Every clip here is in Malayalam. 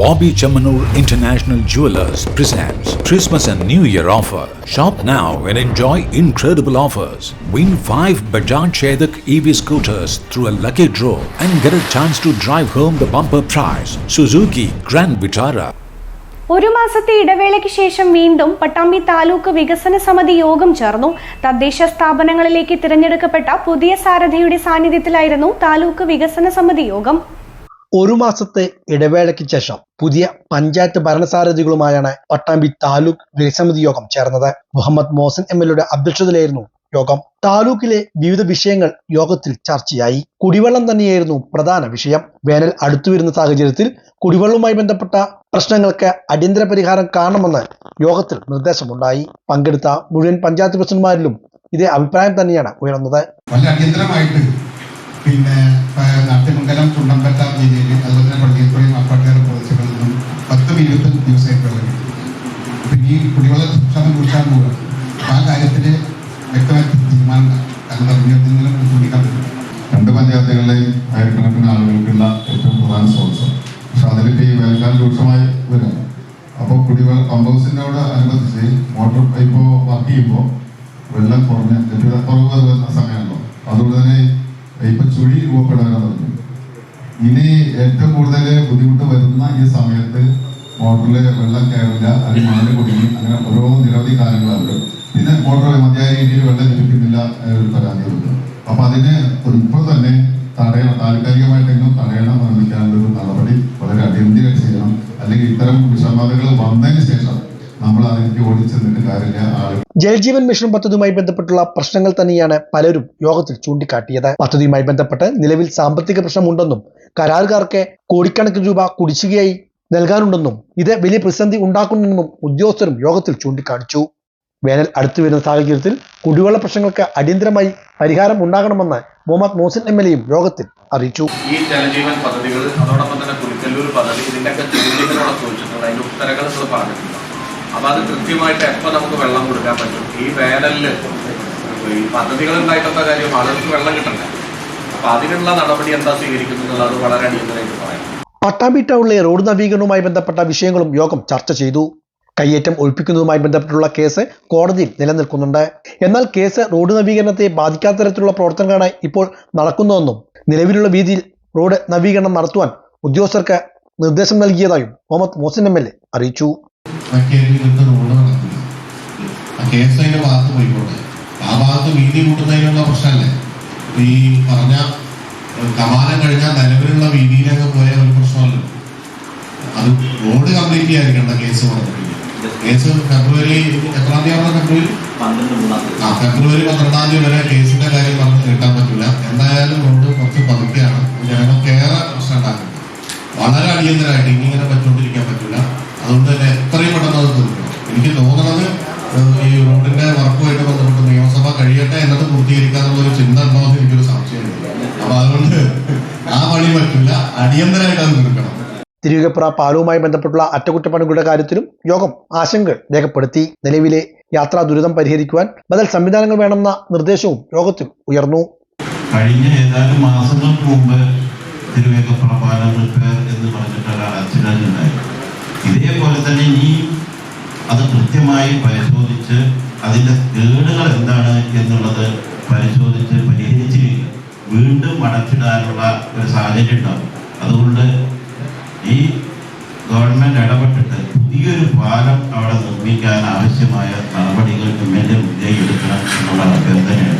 Bobby Chamanur International Jewelers presents Christmas and New Year offer. Shop now and enjoy incredible offers. Win 5 Bajaj Chedak EV scooters through a lucky draw and get a chance to drive home the bumper prize Suzuki Grand Vitara. ഒരു മാസത്തെ ഇടവേളയ്ക്ക് ശേഷം വീണ്ടും പട്ടാമ്പി താലൂക്ക് വികസന സമിതി യോഗം ചേർന്നു തദ്ദേശ സ്ഥാപനങ്ങളിലേക്ക് തിരഞ്ഞെടുക്കപ്പെട്ട പുതിയ സാരഥിയുടെ സാന്നിധ്യത്തിലായിരുന്നു താലൂക്ക് വികസന സമിതി യോഗം ഒരു മാസത്തെ ഇടവേളയ്ക്ക് ശേഷം പുതിയ പഞ്ചായത്ത് ഭരണസാരഥികളുമായാണ് പട്ടാമ്പി താലൂക്ക് വികസമിതി യോഗം ചേർന്നത്. മുഹമ്മദ് മോഹൻ എം എൽ അധ്യക്ഷതയിലായിരുന്നു യോഗം. താലൂക്കിലെ വിവിധ വിഷയങ്ങൾ യോഗത്തിൽ ചർച്ചയായി. കുടിവെള്ളം തന്നെയായിരുന്നു പ്രധാന വിഷയം. വേനൽ അടുത്തു വരുന്ന സാഹചര്യത്തിൽ കുടിവെള്ളവുമായി ബന്ധപ്പെട്ട പ്രശ്നങ്ങൾക്ക് അടിയന്തര പരിഹാരം കാണണമെന്ന് യോഗത്തിൽ നിർദ്ദേശമുണ്ടായി. പങ്കെടുത്ത മുഴുവൻ പഞ്ചായത്ത് പ്രസിഡന്റുമാരിലും ഇതേ അഭിപ്രായം തന്നെയാണ് ഉയർന്നത്. അടിയന്തരമായിട്ട് പിന്നെ നാട്യമംഗലം ചുണ്ടമ്പറ്റ ഏരിയയിൽ അതുപോലെ തന്നെ പള്ളിയപ്പുഴയും അപ്പാട്ടേറെ പ്രദേശങ്ങളിൽ നിന്നും പത്തും ഇരുപത്തഞ്ച് ദിവസമായിട്ട് പിന്നെ ഈ കുടിവെള്ള സംസ്ഥാനം കുറിച്ചാണ് പോകുക ആ കാര്യത്തിൽ വ്യക്തമായ തീരുമാനം ചൂണ്ടിക്കാൻ പറ്റും രണ്ട് പഞ്ചായത്തുകളിലെയും ആയിരക്കണക്കിന് ആളുകൾക്കുള്ള ഏറ്റവും പ്രധാന സ്രോതസ് പക്ഷെ അതിലിപ്പോൾ ഈ വേനൽക്കാലം രൂക്ഷമായി വരും. അപ്പോൾ കുടിവെള്ള പമ്പ് അനുബന്ധിച്ച് മോട്ടോർ പൈപ്പ് വർക്ക് ചെയ്യുമ്പോൾ വെള്ളം കുറഞ്ഞ ലഭ്യത കുറവ് വരുന്ന സമയമാണല്ലോ. അതുകൊണ്ട് തന്നെ ഇപ്പം ചുഴി തുടങ്ങി ഇനി ഏറ്റവും കൂടുതൽ ബുദ്ധിമുട്ട് വരുന്ന ഈ സമയത്ത് മോട്ടറിൽ വെള്ളം കയറില്ല അല്ലെങ്കിൽ മണ്ണിൽ കുടുങ്ങി അങ്ങനെ ഓരോ നിരവധി കാര്യങ്ങളുണ്ട്. പിന്നെ മോട്ടോർ മതിയായ രീതിയിൽ വെള്ളം ലഭിക്കുന്നില്ല എന്നൊരു പരാതിയുണ്ട്. അപ്പൊ അതിന് ഇപ്പൊ തന്നെ തടയണം താൽക്കാലികമായിട്ടെങ്കിലും തടയണം നിർമ്മിക്കാനുള്ള നടപടി വളരെ അടിയന്തരമായിട്ട് ചെയ്യണം. അല്ലെങ്കിൽ ഇത്തരം വിഷമതകൾ വന്നതിന് ശേഷം നമ്മൾ അതിലേക്ക് ഓടിച്ചെന്നിട്ട് കാര്യമില്ല. ആളുകൾ ജലജീവൻ മിഷൻ പദ്ധതിയുമായി ബന്ധപ്പെട്ടുള്ള പ്രശ്നങ്ങൾ തന്നെയാണ് പലരും യോഗത്തിൽ ചൂണ്ടിക്കാട്ടിയത്. പദ്ധതിയുമായി ബന്ധപ്പെട്ട് നിലവിൽ സാമ്പത്തിക പ്രശ്നമുണ്ടെന്നും കരാറുകാർക്ക് കോടിക്കണക്കിന് രൂപ കുടിശ്ശികയായി നൽകാനുണ്ടെന്നും ഇത് വലിയ പ്രതിസന്ധി ഉണ്ടാക്കുന്നുണ്ടെന്നും ഉദ്യോഗസ്ഥരും യോഗത്തിൽ ചൂണ്ടിക്കാണിച്ചു. വേനൽ അടുത്തു വരുന്ന സാഹചര്യത്തിൽ കുടിവെള്ള പ്രശ്നങ്ങൾക്ക് അടിയന്തരമായി പരിഹാരം ഉണ്ടാകണമെന്ന് മുഹമ്മദ് മോഹൻ എം എൽ എയും യോഗത്തിൽ അറിയിച്ചു. ഈ ജലജീവൻ പദ്ധതികൾ അതോടൊപ്പം തന്നെ പദ്ധതി ഇതിന്റെയൊക്കെ അതിന്റെ ഉത്തരങ്ങൾ നിങ്ങൾ പറഞ്ഞിട്ടുണ്ട്. അപ്പോൾ അത് കൃത്യമായിട്ട് എപ്പോൾ നമുക്ക് വെള്ളം കൊടുക്കാൻ പറ്റും? ഈ വേനലിൽ ഈ പദ്ധതികൾ ഉണ്ടായിട്ടൊക്കെ കാര്യം ആളുകൾക്ക് വെള്ളം കിട്ടണ്ടേ? അപ്പൊ അതിനുള്ള നടപടി എന്താ സ്വീകരിക്കുന്നത് എന്നുള്ളത് വളരെ അടിയന്തരമായിട്ട് പറയാം. പട്ടാമ്പി ടൗണിലെ റോഡ് നവീകരണവുമായി ബന്ധപ്പെട്ട വിഷയങ്ങളും യോഗം ചർച്ച ചെയ്തു. കയ്യേറ്റം ഒഴിപ്പിക്കുന്നതുമായി ബന്ധപ്പെട്ടുള്ള കേസ് കോടതിയിൽ നിലനിൽക്കുന്നുണ്ട്. എന്നാൽ കേസ് റോഡ് നവീകരണത്തെ ബാധിക്കാത്ത തരത്തിലുള്ള പ്രവർത്തനങ്ങളാണ് ഇപ്പോൾ നടക്കുന്നതെന്നും നിലവിലുള്ള വീതിയിൽ റോഡ് നവീകരണം നടത്തുവാൻ ഉദ്യോഗസ്ഥർക്ക് നിർദ്ദേശം നൽകിയതായും മുഹമ്മദ് മോസിൻ എം എൽ അറിയിച്ചു മറ്റേതെങ്കിലും റോഡ് നടക്കില്ല ആ കേസ് ഐയുടെ ഭാഗത്ത് പോയിക്കോട്ടെ. ആ ഭാഗത്ത് വീതി കൂട്ടുന്നതിനുള്ള പ്രശ്നമല്ലേ? ഈ പറഞ്ഞ കമാനം കഴിഞ്ഞാൽ നിലവിലുള്ള വീതിയിലൊക്കെ പോയ ഒരു പ്രശ്നമല്ലോ. അത് റോഡ് കംപ്ലീറ്റ് ചെയ്യാതിരിക്കേണ്ട കേസ് പറഞ്ഞിട്ടില്ല കേസ് ഫെബ്രുവരി എത്രാം തീയതി ഫെബ്രുവരി? ആ ഫെബ്രുവരി പന്ത്രണ്ടാം തീയതി വരെ കേസിന്റെ കാര്യം പറഞ്ഞ് നീട്ടാൻ പറ്റില്ല എന്തായാലും റോഡ് കുറച്ച് പതുക്കെയാണ്. ജനങ്ങൾക്ക് ഏറെ പ്രശ്നം ഉണ്ടാക്കുന്നത് വളരെ അടിയന്തരമായിട്ട് ഇനി റോഡിന്റെ വർക്കുമായിട്ട് ബന്ധപ്പെട്ട് നിയമസഭ കഴിയട്ടെ എന്നത് പൂർത്തീകരിക്കാനുള്ള ഒരു ചിന്ത ഉണ്ടോ എന്ന് എനിക്കൊരു സംശയമുണ്ട് അപ്പൊ അതുകൊണ്ട് ആ വഴി പറ്റില്ല. അടിയന്തരമായിട്ട് അത് തീർക്കണം തിരുവികപ്പുറ പാലവുമായി ബന്ധപ്പെട്ടുള്ള അറ്റകുറ്റപ്പണികളുടെ കാര്യത്തിലും യോഗം ആശങ്കകൾ രേഖപ്പെടുത്തി. നിലവിലെ യാത്രാ ദുരിതം പരിഹരിക്കുവാൻ ബദൽ സംവിധാനങ്ങൾ വേണമെന്ന നിർദ്ദേശവും യോഗത്തിൽ ഉയർന്നു. കഴിഞ്ഞ ഏതാനും മാസങ്ങൾക്ക് മുമ്പ് തിരുവേക്കപ്പുറ പാലം റിപ്പയർ എന്ന് പറഞ്ഞിട്ടുള്ള ആക്സിഡന്റ് ഉണ്ടായി. ഇതേപോലെ തന്നെ ഇനി അത് കൃത്യമായി പരിശോധിച്ച് അതിന്റെ കേടുകൾ എന്താണ് എന്നുള്ളത് പരിശോധിച്ച് പരിഹരിച്ച് വീണ്ടും അടച്ചിടാനുള്ള ഒരു സാഹചര്യം ഉണ്ടാവും. അതുകൊണ്ട് ഈ ഗവൺമെന്റ് ഇടപെട്ടിട്ട് പുതിയൊരു പാലം അവിടെ നിർമ്മിക്കാൻ ആവശ്യമായ നടപടികൾ എം എൽ എ മുൻകൈ എടുക്കണം എന്നുള്ള അഭ്യർത്ഥനയാണ്.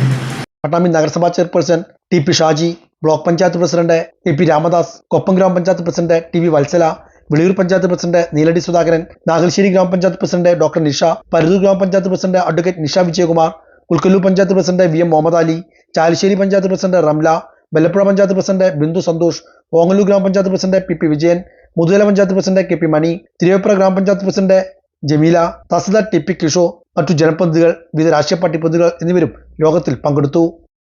പട്ടാമ്പി നഗരസഭാ chairperson T P Shaji block panchayat president A P Ramdas Koppam gram panchayat president T V Vatsala Viliyur panchayat president Neeladi Sudhakaran Nagalassery gram panchayat president doctor Nisha Paruthur gram panchayat president advocate Nisha Vijayakumar Ulkallur panchayat president V M Muhammad Ali Chalissery panchayat president Ramla Vallapuzha panchayat president Bindu Santhosh Ongallur gram panchayat president P P Vijayan Muthuthala panchayat president K P Mani Thiruvegappura gram panchayat president Jameela tahsildar T P Kishore മറ്റു ജനപ്രതിനിധികൾ വിവിധ രാഷ്ട്രീയ പാർട്ടി പ്രതിനിധികൾ എന്നിവരും യോഗത്തിൽ പങ്കെടുത്തു.